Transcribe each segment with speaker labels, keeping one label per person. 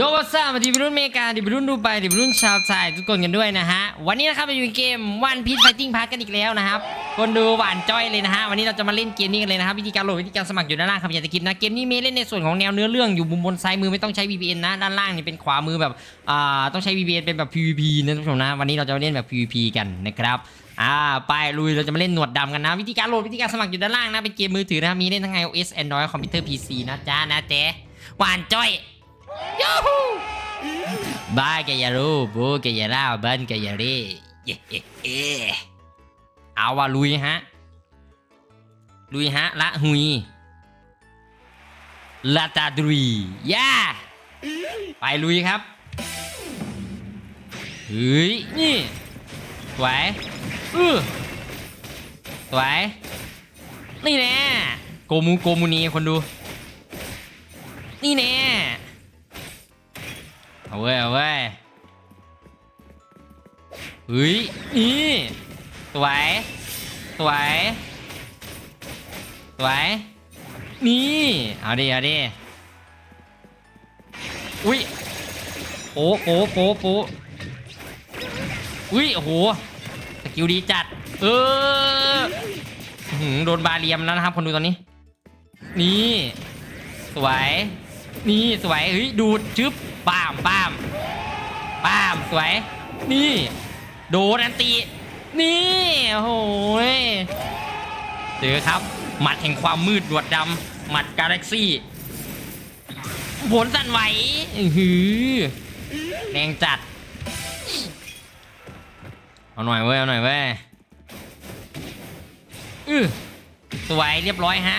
Speaker 1: โยวัสดีดีบรุ่นเมกาดีบรุ่นดูไปดีบรุ่นชาวไทยทุกคนกันด้วยนะฮะ วันนี้นะครับเราอยู่ในเกมวันพี e ไฟติ้งพาร์กันอีกแล้วนะครับคนดูหวานจ้อยเลยนะฮะวันนี้เราจะมาเล่นเกมนี้กันเลยนะครับวิธีการโหลดวิธีการสมัครอยู่ด้านล่างครับอย่าจะคิดนะเกมนี้มีเล่นในส่วนของแนวเนื้อเรื่องอยู่มุมบนซ้ายมือไม่ต้องใช้ VPN นะด้านล่างนี่เป็นขวามือแบบอ่าต้องใช้ VPN เป็นแบบ PVP นะท่านผู้ชมนะวันนี้เราจะเล่นแบบ PVP กันนะครับอ่าไปลุยเราจะมาเล่นหนวดดำกันนะ วิธีการโหลดวิธีการสมัครอยู่ด้านล่างนะเป็นเกมมือถือนะมีเล่นทั้ง iOS Android คอมพิวเตอร์ PC นะจ้านะเจ๊หวานจ้อย ยูฮูบ้าแกอย่ารู้บูแกอย่าเล่าบ้านแกอย่าเร่เย่เย่เย่เอาว่าลุยฮะ ลุยฮะ ละหุยละตาดรีย่าไปลุยครับเฮ้ยนี่สวยอือสวยนี่แน่โกมูโกมูนีคนดู นี่แน่ เอาเว้ยเอาเว้ยเฮ้ยนี่สวยสวยสวยนี่ เอาดิ เอาดิ อุ้ยโป๊โป๊โป๊โป๊อุ้ย โอ้โห สกิลดีจัด เออหือโดนบาเรียมแล้วนะครับ คนดูตอนนี้ นี่ สวย นี่ สวย เฮ้ย ดูด ชึบ ป้ามป้ามป้ามสวย นี่ โดนอันตี นี่โอ้โหยเจอครับ หมัดแห่งความมืดหนวดดำหมัดกาแล็กซี่ผลสั่นไหวหือแรงจัด เอาหน่อยเว้ย เอาหน่อยเว้ยอือสวยเรียบร้อยฮะ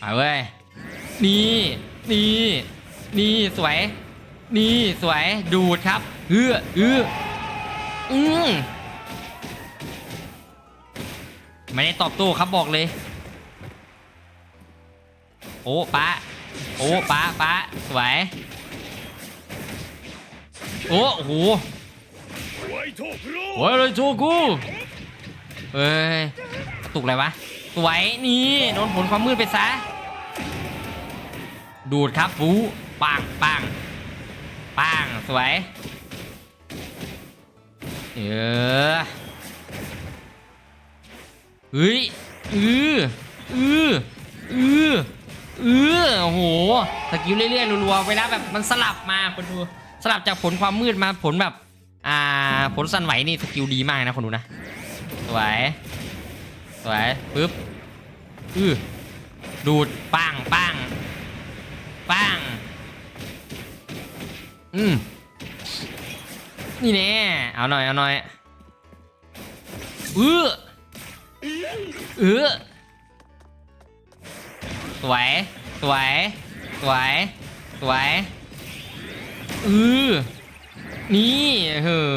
Speaker 1: เอาเว้ย นี่ นี่ นี่สวย นี่สวย ดูดครับเอื้อเอื้ออืมไม่ได้ตอบโต้ครับบอกเลย โอ้ป้าโอ้ป้าป้าสวย โอ้โหโอ้ยเลยโชกูเอ้ยกระตุกอะไรวะ สวย นี่ โดนผลความมืดไปซะ ดูดครับฟูปังปังปังสวย เออเฮ้ยอืออืออืออือโอ้โหสกิลเรื่อยๆรัวๆเวลาแบบมันสลับมาคนดูสลับจากผลความมืดมาผลแบบอ่าผลสั่นไหวนี่สกิลดีมากนะคนดูนะสวยสวยปึ๊บอือดูดปังปัง ปังอืมนี่แน่เอาหน่อยเอาหน่อยเออเออสวยสวยสวยสวยอือนี่เฮ้อ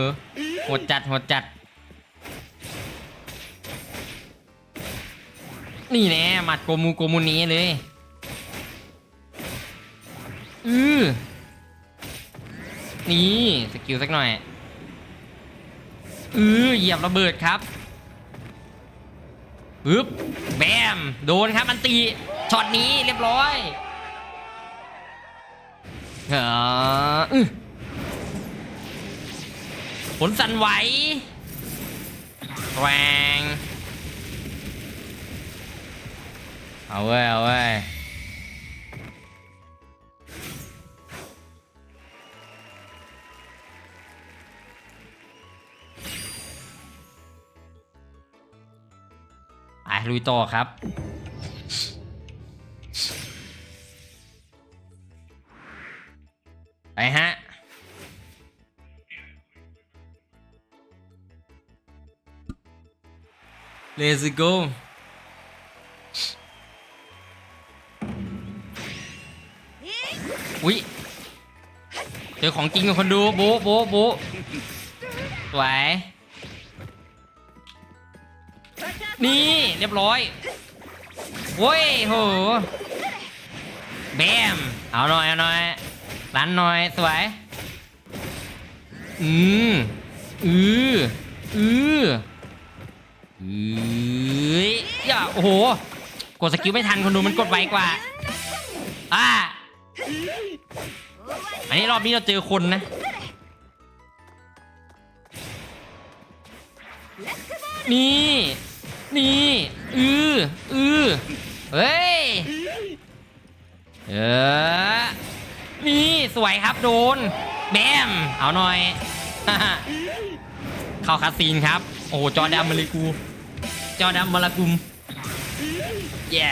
Speaker 1: โหดจัดโหดจัด นี่แน่หมัดโกมูโกมูนี้เลย อือนี่สกิลสักหน่อย อือเหยียบระเบิดครับปึ๊บแบม โดนครับอันตีช็อตนี้เรียบร้อยเอออื้อผลสั่นไหวแรงเอาเว้ยเอาเว้ย ลุยต่อครับ ไปฮะ Let's go อุ้ยเจอของจริงกับคนดูโบ๊ะโบ๊ะโบ๊ะสวย นี่เรียบร้อยโว้ยโหแบมเอาหน่อยเอาหน่อยรันหน่อยสวยอืมอืออืออืออย่าโอ้โหกดสกิลไม่ทันคนดูมันกดไวกว่าอ่าอันนี้รอบนี้เราเจอคนนะนี่ นี่อืออือเฮ้ยเออนี่สวยครับโดนแบมเอาหน่อยเข้าคาซีนครับ โอ้จอดำมาเลยกูจอดำมาละกุมเย้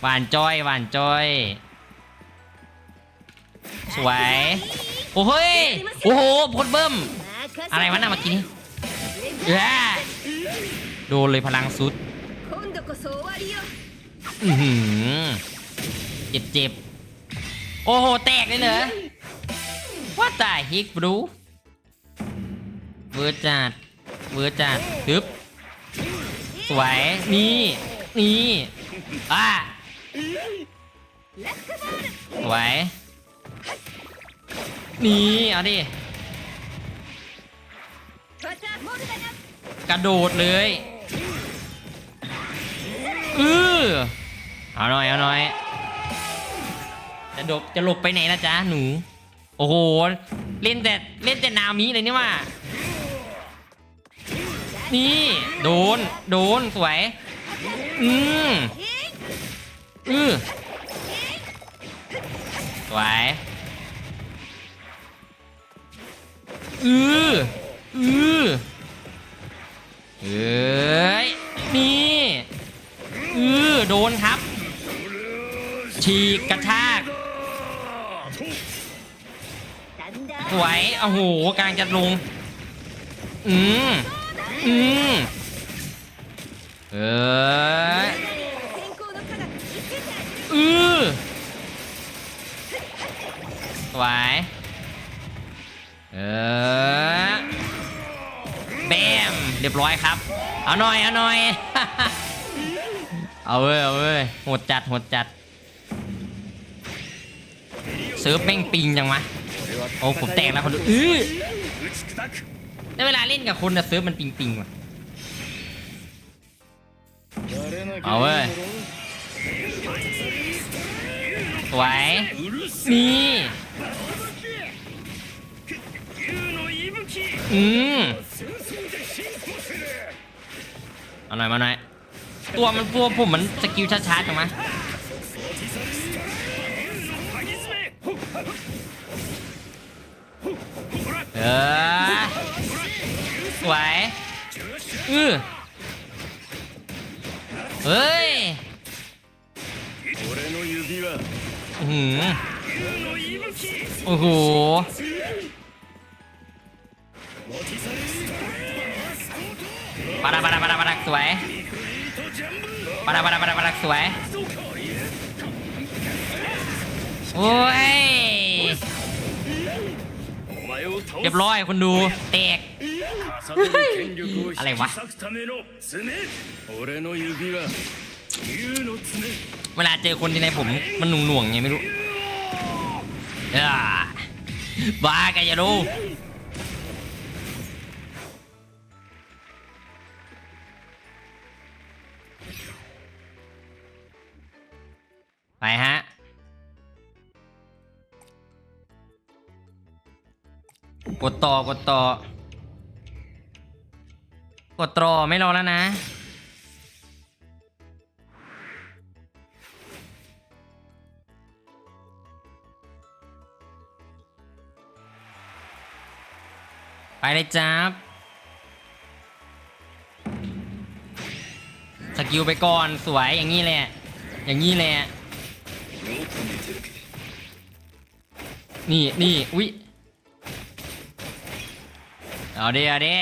Speaker 1: หวานจ้อยหวานจ้อย สวย โอ้โหยโอ้โหพดเบิ้มอะไรวะน่ะเมื่อกี้ โดนเลยพลังสุดเจ็บเจ็บโอ้โห แตกเลยเหรอว่าแต่ฮิกรู้เวอร์จัดเวอร์จัดฮึบสวย นี่ นี่อะสวย นี่ เอาดิ กระโดดเลยอือเอาหน่อยเอาหน่อยจะดบจะหลบไปไหนล่ะจ๊ะหนู โอ้โห เล่นแต่เล่นแต่นามิเลยนี่ว่า นี่ โดน โดน สวย อืมอือสวยอืออือ เอ้ยมีอือโดนครับ ฉีกกระชาก สวยโอ้โหกลางจะลง อืมอืมเอ
Speaker 2: อ
Speaker 1: อือสวยเออ แบมเรียบร้อยครับ เอาหน่อยเอาหน่อย เอาเว้ยเอาเว้ยหดจัดหดจัดเซิร์ฟแม่งปิงจังวะโอ้ผมแตกแล้วคนดูอื้อได้เวลาเล่นกับคนนะเซิร์ฟมันปิงปิงว่ะเอาเว้ยสวยนี่ อืมเอาหน่อยมาหน่อยตัวมันตัวผมมันสกิลช้าๆจังมะเออสวยอือเฮ้ยอือโอ้โห ปาดาปาดาปาดาปาดาสวยปาดาปาดาปาดาปาดาสวยโอ้ยเรียบร้อยคนดูเตก
Speaker 3: อะไรวะ
Speaker 1: เวลาเจอคนที่ไหนผมมันหน่วงๆไงไม่รู้บ้ากันอยารู้ กดต่อกดต่อ กดต่อไม่รอแล้วนะ ไปเลยจ้าบสกิลไปก่อนสวยอย่างนี้แหละ อย่างนี้แหละ นี่นี่อุ๊ย เอาดีเอาดี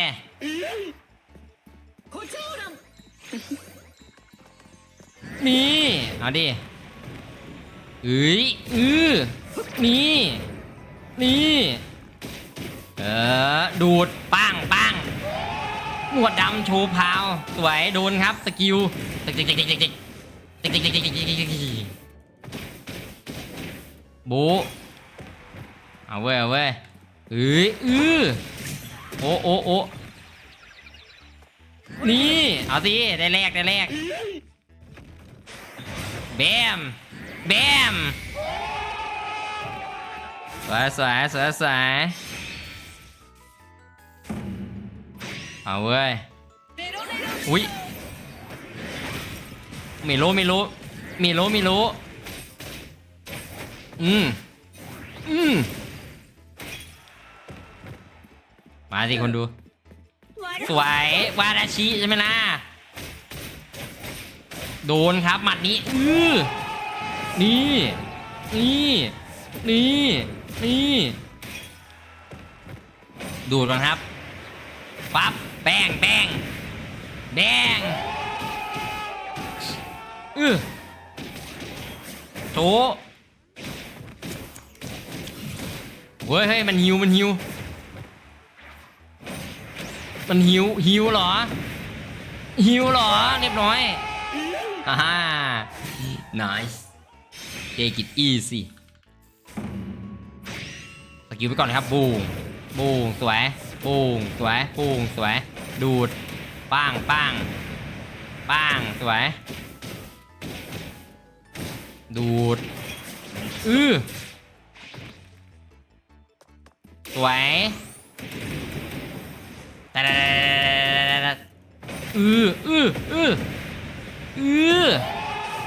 Speaker 1: นี่เอาดีเอ้ยอือนี่นี่เออดูดปังปังหนวดดำชูพาวสวยโดนครับสกิลบูเอาเว้ยเอาเว้ยเอ้ยอือ โอ้โอ้โอ้นี่ เอาสิ ได้แรกได้แรกแบมแบมสวยสวยสวยสวยเอาเว้ย อุ้ยไม่รู้ไม่รู้ไม่รู้ไม่รู้อืมอืม มาสิคนดู สวยวาดาชิใช่ไหมล่ะ โดนครับหมัดนี้ อือนี่ นี่ นี่ นี่ ดูดก่อนครับ ปั๊บ แป้งแป้งแดงอือโถเว้ยเฮ้ยมันหิวมันหิว มันหิวหิวเหรอ หิวเหรอ เรียบร้อยอ่าฮ่า nice take it easy สกิลไปก่อนนะครับ บูงบูงสวย บูงสวย บูงสวย ดูดป้างป้างป้างสวย ดูด อือสวย อืออืออืออือ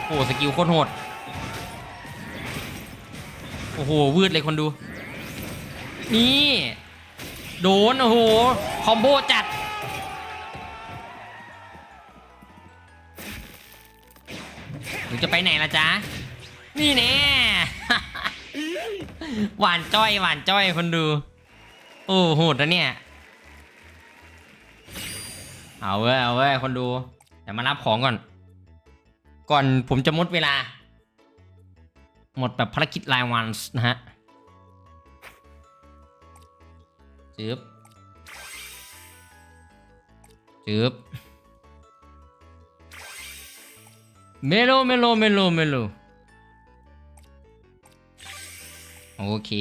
Speaker 1: โอ้สกิลโคตรโหด โอ้โห วืดเลยคนดู นี่ โดน โอ้โห คอมโบจัด หนูจะไปไหนล่ะจ๊ะ นี่แน่ หวานจ้อย หวานจ้อยคนดู โอ้โหดนะเนี่ย เอาเว้ยเอาเว้ยคนดูเดี๋ยวมารับของก่อน ก่อนผมจะหมดเวลา หมดแบบภารกิจรายวันนะฮะจึบจึบเมโลเมโลเมโลเมโลโอเค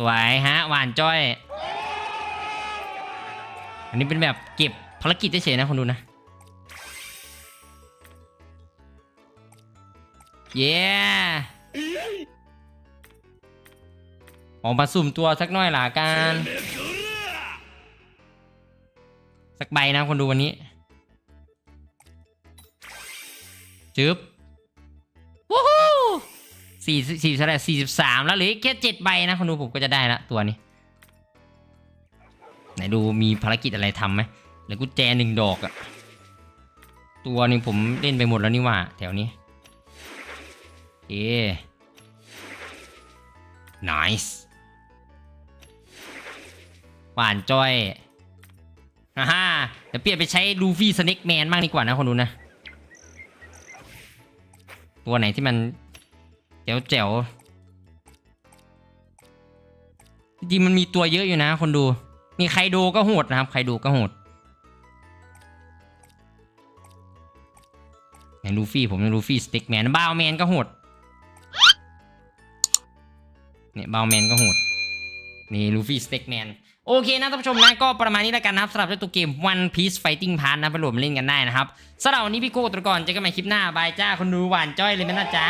Speaker 1: สวยฮะหวานจ้อย อันนี้เป็นแบบเก็บภารกิจเฉยๆนะคนดูนะ เย้ออกมาสุ่มตัวสักหน่อยหล่ะกันสักใบนะคนดูวันนี้จึ๊บ สี่สี่เท่าไหร่สี่สิบสามแล้วเหลือแค่เจ็ดใบนะคนดูผมก็จะได้ละตัวนี้ ไหนดูมีภารกิจอะไรทำไหมเหลือกุญแจหนึ่งดอกอะตัวนึ่งผมเล่นไปหมดแล้วนี่ว่า แถวนี้โอเค nice หวานจ้อยฮ่าฮ่าเดี๋ยวเปลี่ยนไปใช้ลูฟี่สเน็กแมนบ้างดีกว่านะคนดูนะ ตัวไหนที่มัน จ๋วแจ๋วจริงมันมีตัวเยอะอยู่นะ คนดู มีใครดูก็โหดนะครับ ใครดูก็โหดไหนลูฟี่ผมลูฟี่สเต็กแมนบาวแมนก็โหดเนี่ยบาวแมนก็โหดนี่ลูฟี่สเต็กแมนโอเคนะท่านผู้ชมนะก็ประมาณนี้แล้วกันนะครับสำหรับเจ้าตัวเกม One Piece Fighting Pass นะไปโหลดมาเล่นกันได้นะครับสำหรับวันนี้พี่โก้ตัวก่อนเจอกันใหม่คลิปหน้าบายจ้าคนดูหวานจ้อยเลยไหมนะจ๊ะ